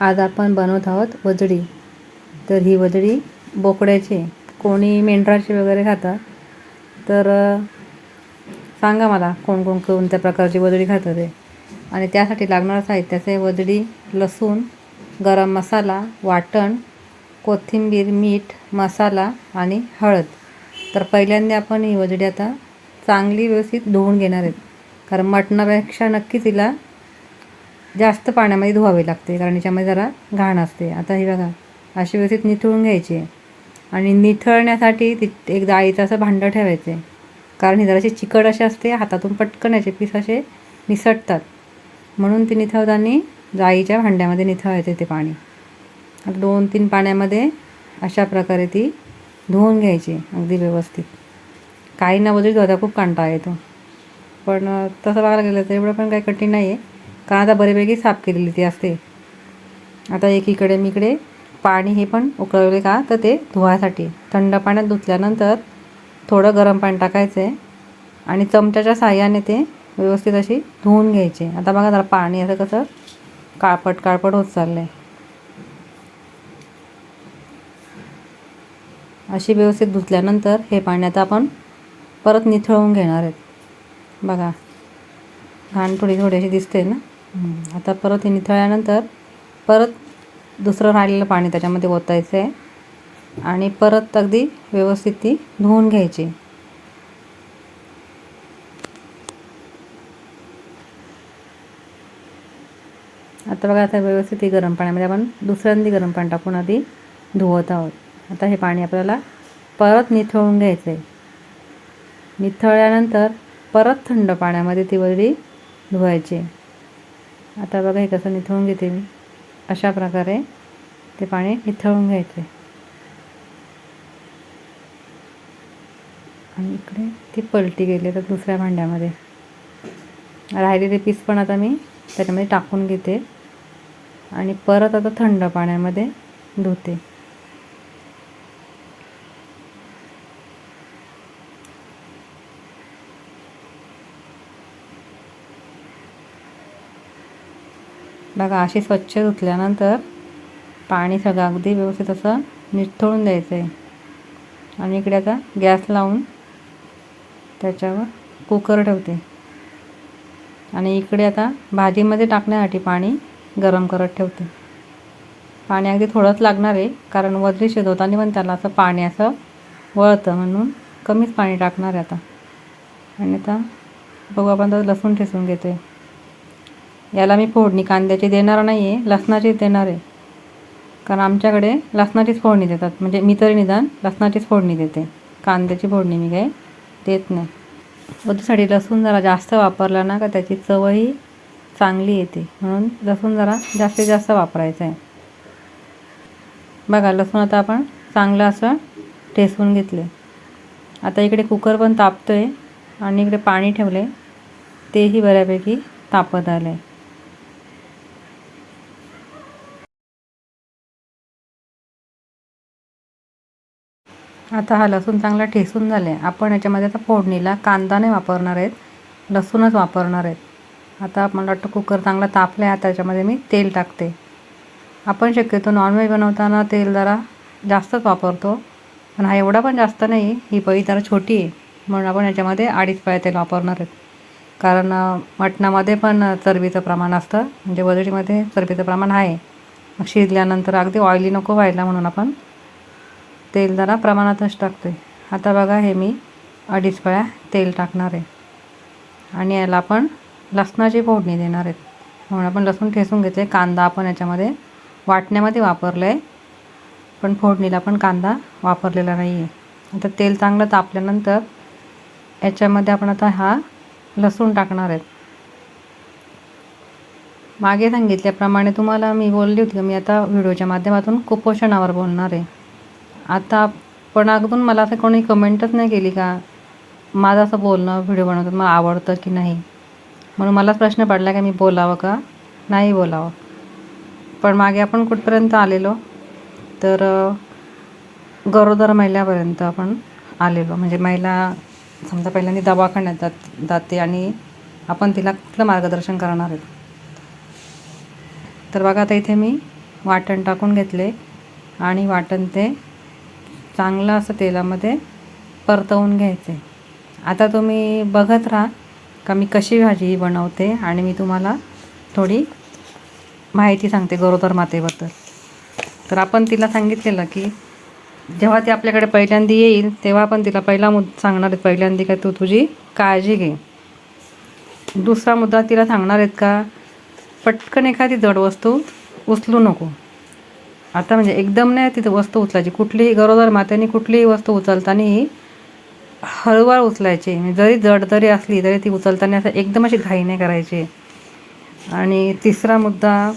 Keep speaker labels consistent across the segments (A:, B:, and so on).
A: आज आपण बनवत आहोत वजडी. तर ही वजडी बोकड्याची कोणी मेंढराची वगैरे खातात तर सांगा मला कोण कोण कोणत्या प्रकारची वजडी खातं ते. आणि त्यासाठी लागणारं साहित्याचे वजडी लसूण गरम मसाला वाटण कोथिंबीर मीठ मसाला आणि हळद. तर पहिल्यांदा आपण ही वजडी आता चांगली व्यवस्थित धुवून घेणार आहेत. कारण मटणापेक्षा नक्कीच तिला जास्त पाण्यामध्ये धुवावी लागते कारण याच्यामध्ये जरा घाण असते. आता हे बघा अशी व्यवस्थित निथळून घ्यायची. आहे आणि निथळण्यासाठी ती एक जाळीचं असं भांडं ठेवायचं. आहे कारण ही जराशी चिकट अशी असते हातातून पटकन याचे पीस असे निसटतात. म्हणून ती निथळताना जाळीच्या भांड्यामध्ये निथळायचे ते पाणी. आता दोन तीन पाण्यामध्ये अशा प्रकारे ती धुवून घ्यायची अगदी व्यवस्थित. काही ना वजडी धुवायचा खूप कंटाळा येतो. पण तसं बघायला गेलं तर एवढं पण काही कठीण नाही आहे का आता बऱ्यापैकी साफ केलेली ती असते. आता एकीकडे मी इकडे पाणी हे पण उकळवले का तर ते धुवायसाठी थंड पाण्यात धुतल्यानंतर थोडं गरम पाणी टाकायचं आहे आणि चमच्याच्या साह्याने ते व्यवस्थित अशी धुवून घ्यायचे. आता बघा जरा पाणी असं कसं काळपट काळपट होत चाललं आहे अशी व्यवस्थित धुतल्यानंतर हे पाणी आता आपण परत निथळवून घेणार आहेत. बघा घाण थोडी थोडीशी दिसते ना? आता परत हे निथळल्यानंतर परत दुसरं राहिलेलं पाणी त्याच्यामध्ये ओतायचं आहे आणि परत अगदी व्यवस्थित ती धुवून घ्यायची. आता बघा आता व्यवस्थित ती गरम पाण्यामध्ये आपण दुसऱ्यांदी गरम पाणी टाकून आधी धुवत आहोत. आता हे पाणी आपल्याला परत निथळून घ्यायचं आहे निथळल्यानंतर परत थंड पाण्यामध्ये ती वडी धुवायची. आता बघा हे कसं निथळून घेते मी. अशा प्रकारे ते पाणी निथळून घ्यायचे. आणि इकडे ती पलटी गेली तर दुसऱ्या भांड्यामध्ये. राहिलेले पीस पण आता मी त्याच्यामध्ये टाकून घेते. आणि परत आता थंड पाण्यामध्ये धुते. बघा अशी स्वच्छ धुतल्यानंतर पाणी सगळं अगदी व्यवस्थित असं निथळून द्यायचं आहे आणि इकडे आता गॅस लावून त्याच्यावर कुकर ठेवते. आणि इकडे आता भाजीमध्ये टाकण्यासाठी पाणी गरम करत ठेवते. पाणी अगदी थोडंच लागणार आहे कारण वजरी शिजवताना पण त्याला असं पाणी असं वळतं म्हणून कमीच पाणी टाकणार आहे आता. आणि आता बघू आपण तर लसूण ठेचून घेते याला मी फोडणी कांद्याची देणार नाही आहे लसणाचीच देणार आहे. कारण आमच्याकडे लसणाचीच फोडणी देतात. म्हणजे मी तरी निदान लसणाचीच फोडणी देते. कांद्याची फोडणी मी काही देत नाही. वधूसाठी लसूण जरा जास्त वापरला ना का त्याची चवही चांगली येते. म्हणून लसूण जरा जास्तीत जास्त वापरायचं आहे. बघा लसूण आता आपण चांगलं असं ठेसून घेतले आता इकडे कुकर पण तापतो आहे आणि इकडे पाणी ठेवले तेही बऱ्यापैकी तापत आलं आहे आता हा लसूण चांगला ठेसून झाला. आहे आपण याच्यामध्ये आता फोडणीला कांदा नाही वापरणार आहेत. लसूणच वापरणार आहेत. आता मला वाटतं कुकर चांगला तापला आहे आता याच्यामध्ये मी तेल टाकते. आपण शक्यतो नॉनव्हेज बनवताना तेल जरा जास्तच वापरतो. पण हा एवढा पण जास्त नाही ही पळी जरा छोटी आहे. म्हणून आपण याच्यामध्ये अडीच पळ्या तेल वापरणार आहेत. कारण मटणामध्ये पण चरबीचं प्रमाण असतं. म्हणजे वजडीमध्ये चरबीचं प्रमाण आहे. मग शिजल्यानंतर अगदी ऑइली नको व्हायला म्हणून आपण तेल जरा प्रमाणातच टाकतो आहे आता बघा हे मी अडीच पळ्या तेल टाकणार आहे. आणि याला आपण लसणाची फोडणी देणार आहेत म्हणून आपण लसूण ठेसून घेतले कांदा आपण याच्यामध्ये वाटण्यामध्ये वापरलं आहे पण फोडणीला पण कांदा वापरलेला नाही आहे आता तेल चांगलं तापल्यानंतर याच्यामध्ये आपण आता हा लसूण टाकणार आहेत मागे सांगितल्याप्रमाणे तुम्हाला मी बोलली होती मी आता व्हिडिओच्या माध्यमातून कुपोषणावर बोलणार आहे. आता पण अगोदर मला असं कोणी कमेंटच नाही केली का? माझं असं बोलणं व्हिडिओ बनवतात मला आवडतं की नाही? म्हणून मलाच प्रश्न पडला की मी बोलावं का? नाही बोलावं. पण मागे आपण कुठपर्यंत आलेलो? तर गरोदर महिल्यापर्यंत आपण आलेलो. म्हणजे महिला समजा पहिल्यांदा दवाखान्यात जात जाते आणि आपण तिला कुठलं मार्गदर्शन करणार आहेत? तर बघा आता इथे मी वाटण टाकून घेतले आणि वाटण ते चांगलं असं तेलामध्ये परतवून घ्यायचे. आता तुम्ही बघत राहा का मी कशी भाजी बनवते आणि मी तुम्हाला थोडी माहिती सांगते गरोदर मातेबद्दल. तर आपण तिला सांगितलेलं की जेव्हा ती आपल्याकडे पहिल्यांदा येईल तेव्हा आपण तिला पहिला मुद सांगणार आहेत पहिल्यांदा का तू तुझी काळजी घे. दुसरा मुद्दा तिला सांगणार आहेत का पटकन एखादी जड वस्तू उचलू नको. आता म्हणजे एकदम नाही तिथं वस्तू उचलायची. कुठलीही गरोदर मातेने कुठलीही वस्तू उचलताना हळूवार उचलायची. म्हणजे जरी जड जरी असली तरी ती उचलताना असं एकदम अशी घाई नाही करायची. आणि तिसरा मुद्दा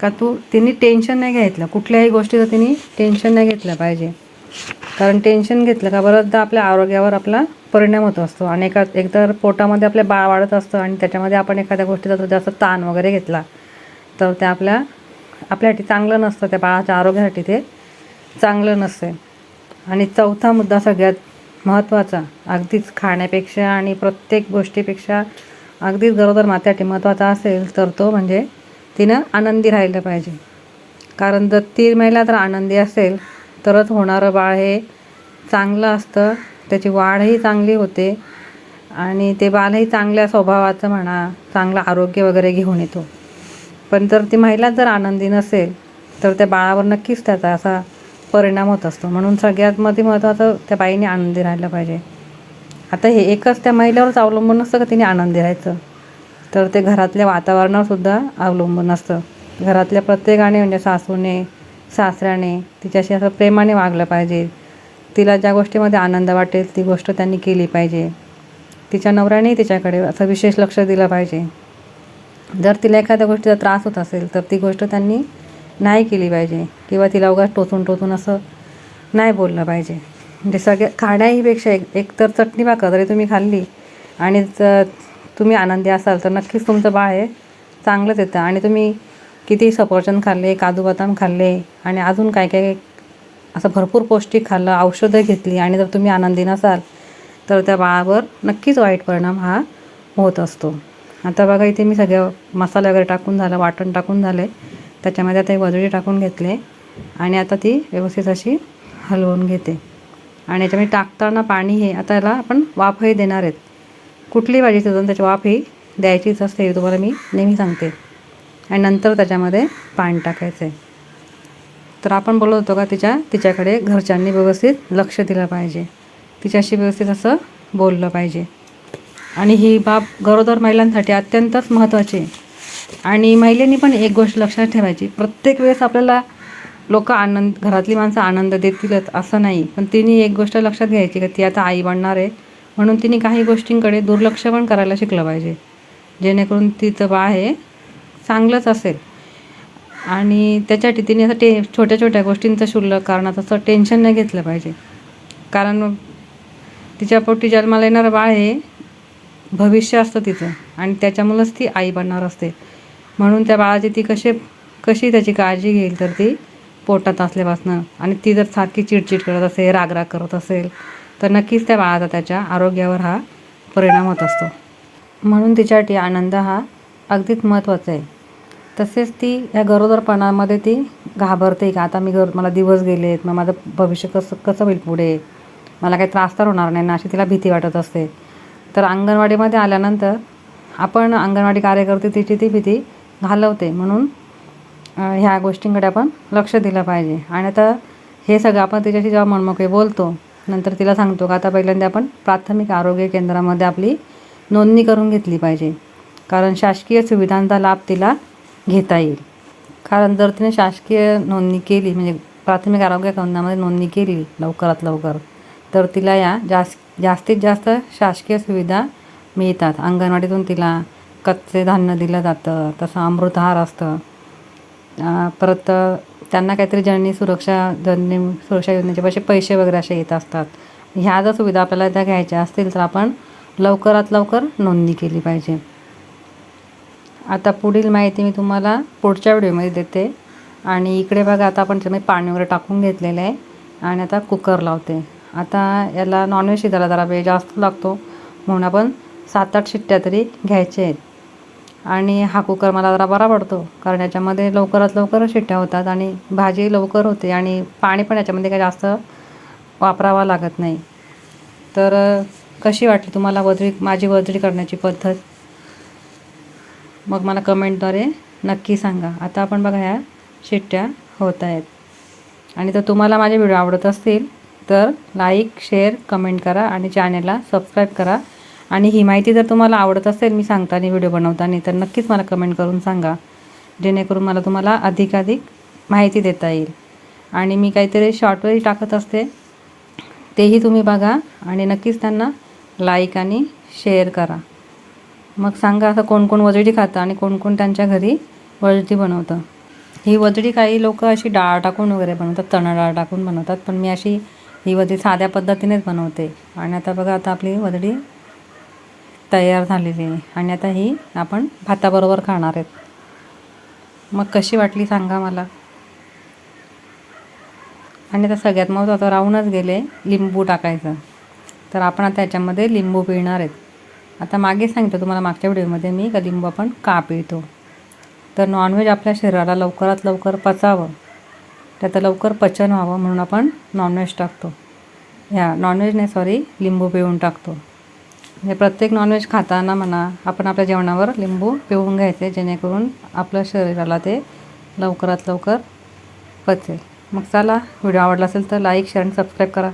A: का तू तिने टेन्शन नाही घेतलं. कुठल्याही गोष्टीचं तिने टेन्शन नाही घेतलं पाहिजे. कारण टेन्शन घेतलं का बऱ्याचदा आपल्या आरोग्यावर आपला परिणाम होत असतो. आणि एका एकतर पोटामध्ये आपल्या बाळ वाढत असतं आणि त्याच्यामध्ये आपण एखाद्या गोष्टीचा जर जास्त ताण वगैरे घेतला तर ते आपल्या आपल्यासाठी चांगलं नसतं त्या बाळाच्या आरोग्यासाठी ते चांगलं नसते आणि चौथा मुद्दा सगळ्यात महत्त्वाचा अगदीच खाण्यापेक्षा आणि प्रत्येक गोष्टीपेक्षा अगदीच गरोदर मात्यासाठी महत्त्वाचा असेल तर तो म्हणजे तिनं आनंदी राहिलं पाहिजे. कारण जर ती महिला जर आनंदी असेल तरच होणारं बाळ हे चांगलं असतं त्याची वाढही चांगली होते आणि ते बालही चांगल्या स्वभावाचं म्हणा चांगलं आरोग्य वगैरे घेऊन येतो. पण जर ती महिला जर आनंदी नसेल तर त्या बाळावर नक्कीच त्याचा असा परिणाम होत असतो. म्हणून सगळ्यात मध्ये महत्त्वाचं त्या बाईने आनंदी राहिलं पाहिजे. आता हे एकच त्या महिलेवरच अवलंबून नसतं का तिने आनंदी राहायचं? तर ते घरातल्या वातावरणावर सुद्धा अवलंबून असतं घरातल्या प्रत्येकाने म्हणजे सासूने सासऱ्याने तिच्याशी असं प्रेमाने वागलं पाहिजे. तिला ज्या गोष्टीमध्ये आनंद वाटेल ती गोष्ट त्यांनी केली पाहिजे. तिच्या नवऱ्यानेही तिच्याकडे असं विशेष लक्ष दिलं पाहिजे. जर तिला एखाद्या गोष्टीचा त्रास होत असेल तर ती गोष्ट त्यांनी नाही केली पाहिजे किंवा तिला उगाच टोचून टोचून असं नाही बोललं पाहिजे. म्हणजे सगळ्या खाण्याहीपेक्षा एक एक तर चटणी भाकर जरी तुम्ही खाल्ली आणि तुम्ही आनंदी असाल तर नक्कीच तुमचं बाळ हे चांगलंच येतं. आणि तुम्ही किती सफरचंद खाल्ले काजू बदाम खाल्ले आणि अजून काय काय असं भरपूर पौष्टिक खाल्लं औषधं घेतली आणि जर तुम्ही आनंदी नसाल तर त्या बाळावर नक्कीच वाईट परिणाम हा होत असतो. आता बघा इथे मी सगळं मसाला वगैरे टाकून झालं वाटण टाकून झालं. आहे त्याच्यामध्ये आता हे टाकून घेतले. आणि आता ती व्यवस्थित अशी हलवून घेते. आणि याच्यामध्ये टाकताना पाणी हे आता याला आपण वाफही देणार आहेत. कुठली भाजी शिजवून त्याची वाफ ही द्यायचीच असते हे तुम्हाला मी नेहमी सांगते. आणि नंतर त्याच्यामध्ये पाणी टाकायचं. आहे तर आपण बोलत होतो का तिच्या तिच्याकडे घरच्यांनी व्यवस्थित लक्ष दिलं पाहिजे. तिच्याशी व्यवस्थित असं बोललं पाहिजे. आणि ही बाब गरोदर महिलांसाठी अत्यंतच महत्त्वाची आहे. आणि महिलेनी पण एक गोष्ट लक्षात ठेवायची प्रत्येक वेळेस आपल्याला लोक आनंद घरातली माणसं आनंद देतीलच असं नाही. पण तिने एक गोष्ट लक्षात घ्यायची की ती आता आई बनणार आहे म्हणून तिने काही गोष्टींकडे दुर्लक्ष पण करायला शिकलं पाहिजे. जेणेकरून तिचं बाळ हे चांगलंच असेल. आणि त्याच्यासाठी तिने असं टे छोट्या छोट्या गोष्टींचं शुल्लक कारणात असं टेन्शन नाही घेतलं पाहिजे. कारण तिच्या पोटी जन्माला येणारं बाळ हे भविष्य असतं तिचं. आणि त्याच्यामुळंच ती आई बनणार असते. म्हणून त्या बाळाची ती कशी कशी त्याची काळजी घेईल तर ती पोटात असल्यापासनं. आणि ती जर सारखी चिडचिड करत असेल रागराग करत असेल तर नक्कीच त्या बाळाचा त्याच्या आरोग्यावर हा परिणाम होत असतो. म्हणून तिच्यासाठी आनंद हा अगदीच महत्त्वाचा आहे. तसेच ती या गरोदरपणामध्ये ती घाबरते का आता मी गर मला दिवस गेलेत मग माझं भविष्य कसं कसं होईल पुढे? मला काही त्रास तर होणार नाही ना अशी तिला भीती वाटत असते. तर अंगणवाडीमध्ये आल्यानंतर आपण अंगणवाडी कार्यकर्ते तिची ती भीती घालवते. म्हणून ह्या गोष्टींकडे आपण लक्ष दिलं पाहिजे. आणि आता हे सगळं आपण तिच्याशी जेव्हा मनमोकळे बोलतो नंतर तिला सांगतो का आता पहिल्यांदा आपण प्राथमिक आरोग्य केंद्रामध्ये आपली नोंदणी करून घेतली पाहिजे. कारण शासकीय सुविधांचा लाभ तिला घेता येईल. कारण जर तिने शासकीय नोंदणी केली म्हणजे प्राथमिक आरोग्य केंद्रामध्ये नोंदणी केली लवकरात लवकर तर तिला या जास् जास्तीत जास्त शासकीय सुविधा मिळतात. अंगणवाडीतून तिला कच्चे धान्य दिलं जातं तसं अमृतहार असतं. परत त्यांना काहीतरी जननी सुरक्षा जननी सुरक्षा योजनेचे पैसे पैसे वगैरे असे येत असतात. ह्या जर सुविधा आपल्याला त्या घ्यायच्या असतील तर आपण लवकरात लवकर नोंदणी केली पाहिजे. आता पुढील माहिती मी तुम्हाला पुढच्या व्हिडिओमध्ये देते. आणि इकडे बघा आता आपण पाणी वगैरे टाकून घेतलेलं आहे. आणि आता कुकर लावते. आता याला नॉनव्हेज शिजायला जरा वेळ जास्त लागतो. म्हणून आपण सात आठ शिट्ट्या तरी घ्यायच्या आहेत. आणि हा कुकर मला जरा बरा पडतो कारण याच्यामध्ये लवकरात लवकर शिट्ट्या होतात आणि भाजी लवकर होते आणि पाणी पण याच्यामध्ये काही जास्त वापरावा लागत नाही. तर कशी वाटली तुम्हाला वजळी माझी वजळी करण्याची पद्धत? मग मला कमेंटद्वारे नक्की सांगा. आता आपण बघा ह्या शिट्ट्या होत आहेत. आणि जर तुम्हाला माझे व्हिडिओ आवडत असतील तर लाईक शेअर कमेंट करा आणि चॅनेलला सबस्क्राईब करा. आणि ही माहिती जर तुम्हाला आवडत असेल मी सांगताना व्हिडिओ बनवताना तर नक्कीच मला कमेंट करून सांगा. जेणेकरून मला तुम्हाला अधिकाधिक माहिती देता येईल. आणि मी काहीतरी शॉर्टवरही टाकत असते तेही तुम्ही बघा आणि नक्कीच त्यांना लाईक आणि शेअर करा. मग सांगा असं कोण कोण वजडी खातं आणि कोण कोण त्यांच्या घरी वजडी बनवतं. ही वजडी काही लोक अशी डाळ टाकून वगैरे बनवतात चणा डाळ टाकून बनवतात पण मी अशी ही वधी साध्या पद्धतीनेच बनवते. आणि आता बघा आता आपली वदडी तयार झालेली आहे. आणि आता ही आपण भाताबरोबर खाणार आहेत. मग कशी वाटली सांगा मला. आणि आता सगळ्यात महत्त्वाचं राहूनच गेले लिंबू टाकायचं. तर आपण आता याच्यामध्ये लिंबू पिळणार आहेत. आता मागे सांगितलं तुम्हाला मागच्या व्हिडिओमध्ये मी का लिंबू आपण का पिळतो. तर नॉनव्हेज आपल्या शरीराला लवकरात लवकर पचावं. त्याचं लवकर पचन व्हावं म्हणून आपण नॉनव्हेज टाकतो. ह्या नॉनव्हेज नाही सॉरी लिंबू पिळून टाकतो. म्हणजे प्रत्येक नॉनव्हेज खाताना म्हणा आपण आपल्या जेवणावर लिंबू पिळून घ्यायचे जेणेकरून आपल्या शरीराला ते लवकरात लवकर पचेल. मग चला व्हिडिओ आवडला असेल तर लाईक शेअर आणि सबस्क्राईब करा.